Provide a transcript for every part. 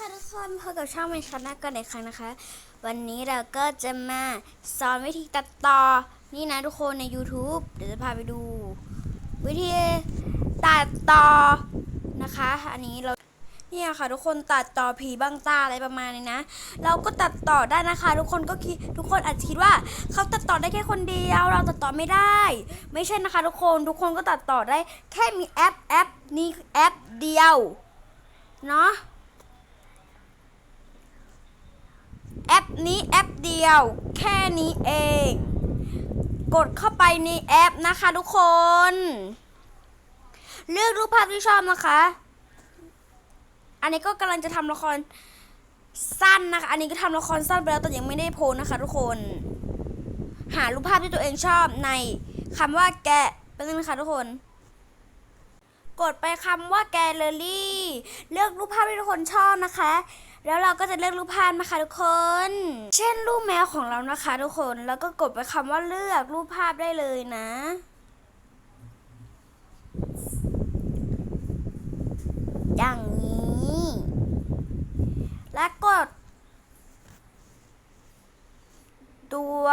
ค่ะทุกคนพบกับช่องเมชันนากันอีกครั้งนะคะ วันนี้เราก็จะมาสอนวิธีตัดต่อ นี่นะทุกคนใน YouTube เดี๋ยวจะพาไปดู วิธีตัดต่อนะคะ อันนี้เราเนี่ยค่ะทุกคนตัดต่อผีบังตาอะไรประมาณนี้นะ เราก็ตัดต่อได้นะคะ ทุกคนก็คิดทุกคนอาจจะคิดว่าเขาตัดต่อได้แค่คนเดียว เราตัดต่อไม่ได้ ไม่ใช่นะคะ ทุกคนทุกคนก็ตัดต่อได้แค่มีแอปแอปนี้แอปเดียวเนาะ แอปนี้แอปเดียว แค่นี้เอง กดเข้าไปในแอปนะคะทุกคน เลือกรูปภาพที่ชอบนะคะ อันนี้ก็กำลังจะทำละครสั้นนะคะ อันนี้ก็ทำละครสั้นไปแล้วแต่ยังไม่ได้โพสต์นะคะ ทุกคน หารูปภาพที่ตัวเองชอบในคำว่าแกะเป็นงนะคะทุกคน กดไปคำว่าแกลเลอรี่ เลือกรูปภาพที่ทุกคนชอบนะคะ แล้วเราก็จะเลือกรูปภาพนะคะทุกคน เช่นรูปแมวของเรานะคะทุกคน แล้วก็กดไปคำว่าเลือกรูปภาพได้เลยนะ อย่างนี้ และกด ตัว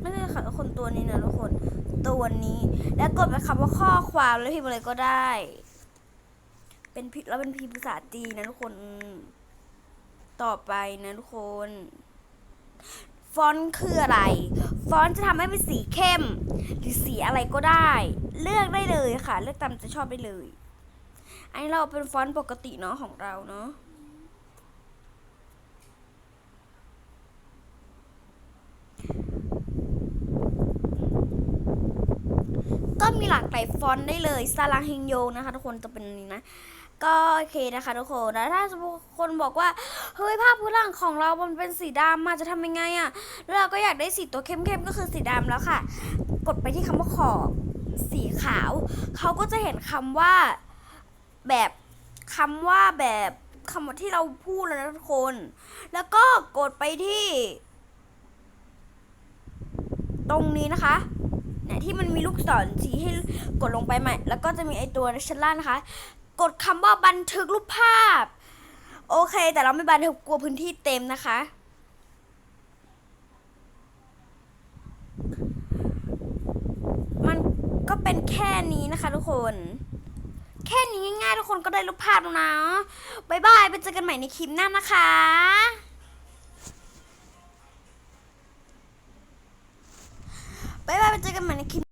ไม่ใช่ค่ะทุกคน ตัวนี้นะทุกคน ตัวนี้ แล้วกดไปคำว่าข้อความแล้วพิมพ์อะไรก็ได้ เป็นพิแล้วเป็นพิมพ์ภาษาจีนนะทุกคน ต่อไปนะทุกคน ฟอนต์คืออะไร ฟอนต์จะทำให้เป็นสีเข้ม หรือสีอะไรก็ได้ เลือกได้เลยค่ะ เลือกตามจะชอบได้เลย อันนี้เราเป็นฟอนต์ปกติเนาะของเราเนาะ มีหลากหลายฟอนต์ได้เลยซาลังเฮงโยนะคะ ทุกคนจะเป็นนี้นะ ก็โอเคนะคะ ทุกคนแล้วถ้าสมมติคนบอกว่าเฮ้ยภาพพื้นหลังของเรา มันเป็นสีดำมาจะทำยังไงอะแล้วเราก็อยากได้สีตัวเข้มๆก็คือสีดำแล้วค่ะ กดไปที่คำว่าขอบสีขาว เขาก็จะเห็นคำว่าแบบคำว่าแบบคำว่าที่เราพูดแล้วนะทุกคน แล้วก็กดไปที่ ตรงนี้นะคะ เนี่ยที่มันมีลูกศรชี้ให้กดลงไปใหม่ แล้วก็จะมีไอตัวชั้นล่างนะคะ กดคำว่าบันทึกรูปภาพ โอเค แต่เราไม่บันทึกกลัวพื้นที่เต็มนะคะ มันก็เป็นแค่นี้นะคะทุกคน แค่นี้ง่ายๆทุกคนก็ได้รูปภาพแล้วนะบายบายไปเจอกันใหม่ในคลิปหน้านะคะ บา